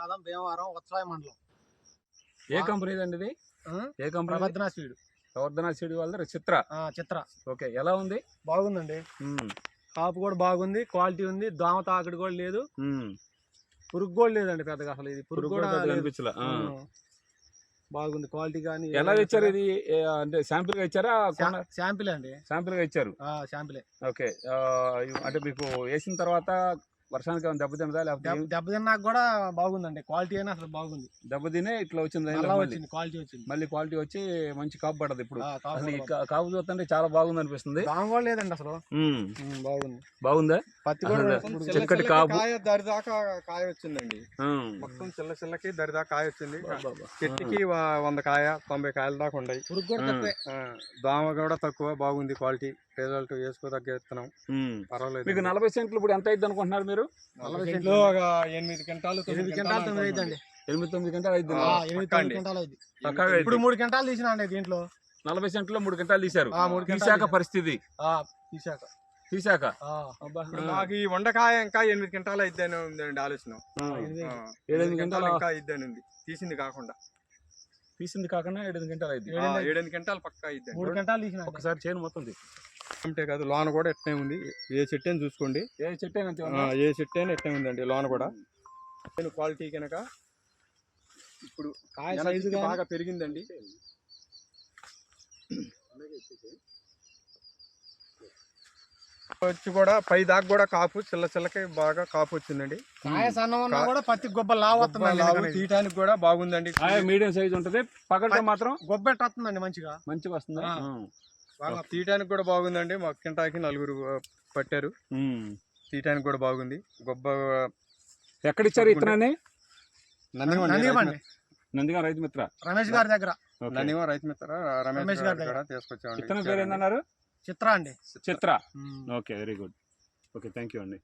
కాదం భీమవరం ఉత్సవాయ మండలం. ఏ కంపెనీ అండి ఇది? ఏ company Pravardhana seed. Pravardhana seed వాళ్ళ చిత్ర. ఆ, చిత్ర. ఓకే ఎలా ఉంది? బాగుందండి. కాపు కూడా బాగుంది క్వాలిటీ ఉంది దోమ తాకడి కూడా లేదు. పురుగు కూడా లేదండి పెద్దగా అసలు ఇది. పురుగు కూడా. బాగుంది క్వాలిటీ కానీ ఎలా ఇచ్చారు ఇది? అంటే శాంపిల్గా ఇచ్చారా? శాంపిల్ అండి. శాంపిల్గా ఇచ్చారు? శాంపిలే. ఓకే అంటే మీకు వేసిన తర్వాత వర్షానికి దెబ్బతిన్నదా లేకపోతే దెబ్బతిన్నాక కూడా బాగుందండి. క్వాలిటీ అయినా అసలు బాగుంది. దెబ్బతినే ఇట్లా వచ్చింది క్వాలిటీ వచ్చింది. మళ్ళీ క్వాలిటీ వచ్చి మంచి కాపు పడదు ఇప్పుడు. కాపు అసలు చూస్తుంటే చాలా బాగుంది అనిపిస్తుంది. కూడా లేదండి అసలు. బాగుంది. బాగుందా? పత్తి చక్కటి కాపు. కాయ దరిదాకా కాయ వచ్చిందండి. మొత్తం చిల్ల చిల్లకి దరిదాకా కాయ వచ్చింది. చెట్టుకి వంద కాయ తొంభై కాయల దాకా ఉన్నాయి. ఆ, దోమ కూడా తక్కువ బాగుంది క్వాలిటీ. రిజల్ట్ వేసుకోదగ్గ విత్తనం. పర్వాలేదు మీకు నలభై సెంట్లు ఇప్పుడు ఎంత అయింది అనుకుంటున్నారు మీరు నలభై సెంట్లు సెంట్లు ఒక ఎనిమిది క్వింటాలు తొమ్మిది ఎనిమిది క్వింటాలు తొమ్మిది క్వింటాలు అయిందండి ఎనిమిది తొమ్మిది గంటలు అయింది ఎనిమిది. క్వింటాలు అయింది ఇప్పుడు. మూడు క్వింటాలు తీసిన అండి దీంట్లో నలభై సెంట్లో మూడు గంటలు తీశారు క్వింటాలు తీశాక. పరిస్థితి ఆ, తీసాక తీశాక ఆ, అబ్బా. ఇప్పుడు మాకు ఈ వండకాయ ఇంకా ఎనిమిది క్వింటాలు అయిద్దని ఉందండి ఆలోచన. ఎనిమిది. ఏడెనిమిది క్వింటాలు క్వింటాలు ఇంకా అయిద్దని ఉంది తీసింది కాకుండా తీసింది కాకుండా ఏడు గంటలు అయింది ఏడెనిమిది క్వింటాలు పక్కా అయిద్దండి మూడు క్వింటాలు తీసిన. ఒకసారి చేయను మొత్తం. అంటే కాదు లోన కూడా ఎట్నే ఉంది. ఏ చెట్టు అని చూసుకోండి. ఏ చెట్టు అయినా? ఏ చెట్టు అయినా ఎట్నే ఉందండి లోన కూడా. నేను క్వాలిటీ కనుక ఇప్పుడు కాయ సైజు బాగా పెరిగిందండి. వచ్చి కూడా పై దాకా కూడా కాపు చిల్ల చిల్లకి బాగా కాపు వచ్చిందండి. కాయ సన్నం ఉన్నా కా- కూడా పత్తి గొబ్బ లావు. తీయటానికి కూడా బాగుందండి. కాయ మీడియం సైజ్ ఉంటది. పగలతో మాత్రం గొబ్బెట్ట వస్తుందండి మంచిగా. మంచిగా వస్తుంది? తీయటానికి కూడా బాగుందండి. మా కింటాకి నలుగురు పట్టారు. తీయటానికి కూడా బాగుంది. గొప్ప ఎక్కడ ఇచ్చారు ఇతనాన్ని నందిగం రైతు మిత్ర. రమేష్ గారి దగ్గర. నందిగం రైతు మిత్ర రమేష్ గారు గారి కూడా తీసుకొచ్చామండి. ఇతని పేరు ఏందన్నారు చిత్ర అండి. Chitra. Okay very good. Okay thank you అండి.